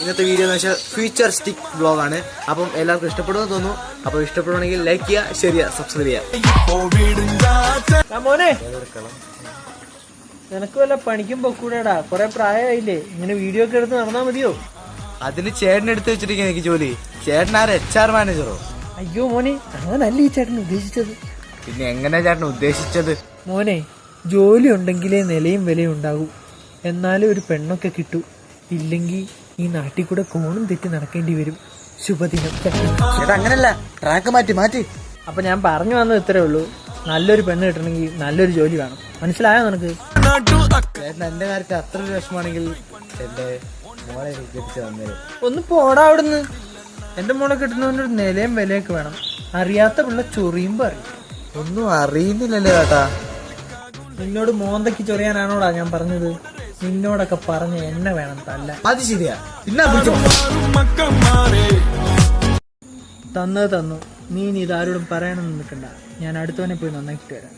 ഇന്നത്തെ വീഡിയോ എന്ന് വെച്ചാൽ ഫ്യൂച്ചറിസ്റ്റിക് ബ്ലോഗാണ് അപ്പം എല്ലാവർക്കും ഇഷ്ടപ്പെടുമെന്ന് തോന്നുന്നു. അപ്പോൾ ഇഷ്ടപ്പെടുവാണെങ്കിൽ ലൈക്ക് ചെയ്യുക ശരിയാ സബ്സ്ക്രൈബ് ചെയ്യുക. ആ മോനെ നിനക്ക് വല്ല പണിക്കും പൊക്കൂടാടാ. കൊറേ പ്രായമായില്ലേ. ഇങ്ങനെ വീഡിയോ ഒക്കെ എടുത്ത് നടന്നാ മതിയോ? അതിന് ചേട്ടൻ എടുത്ത് വെച്ചിരിക്കുന്ന എനിക്ക് ജോലി. ചേട്ടൻ ആരെ? എച്ച് ആർ മാനേജറോ അയ്യോ മോനെ അങ്ങനല്ല ഈ ചേട്ടൻ ഉദ്ദേശിച്ചത്. പിന്നെ എങ്ങനെ ചേട്ടൻ ഉദ്ദേശിച്ചത്? മോനെ ജോലി ഉണ്ടെങ്കിലേ നിലയും വിലയും ഉണ്ടാകൂ. എന്നാലും ഒരു പെണ്ണൊക്കെ കിട്ടൂ. ഇല്ലെങ്കിൽ ഈ നാട്ടിൽ കൂടെ കോണും തെറ്റി നടക്കേണ്ടി വരും. ശുഭദിനം. അങ്ങനല്ല. ട്രാക്ക് മാറ്റി മാറ്റി. അപ്പൊ ഞാൻ പറഞ്ഞു വന്നത് ഇത്രേ ഉള്ളൂ. നല്ലൊരു പെണ്ണ് കിട്ടണമെങ്കിൽ നല്ലൊരു ജോലി വേണം. മനസ്സിലായോ നിനക്ക്? എന്റെ കാര്യത്തിൽ അത്ര ഒരു വിഷമാണെങ്കിൽ എന്റെ മോളെ എനിക്ക് കെട്ടിച്ച് തന്നേരും. ഒന്ന് പോടാ അവിടുന്ന്. എന്റെ മോളെ കിട്ടുന്നതിനൊരു നിലയും വിലയൊക്കെ വേണം. അറിയാത്ത പിള്ള ചൊറിയുമ്പോ അറിയും. ഒന്നും അറിയുന്നില്ലല്ലേ ചേട്ടാ. നിന്നോട് മോന്തയ്ക്ക് ചൊറിയാനാണോടാ ഞാൻ പറഞ്ഞത്? നിന്നോടൊക്കെ പറഞ്ഞ് എന്നെ വേണം തല്ല. അത് ശരിയാ. പിന്നെ തന്നത് തന്നു നീ ഇനി ഇതാരോടും പറയണമെന്ന് നിൽക്കണ്ട. ഞാൻ അടുത്തവനെ പോയി നന്നാക്കിട്ട് വരാം.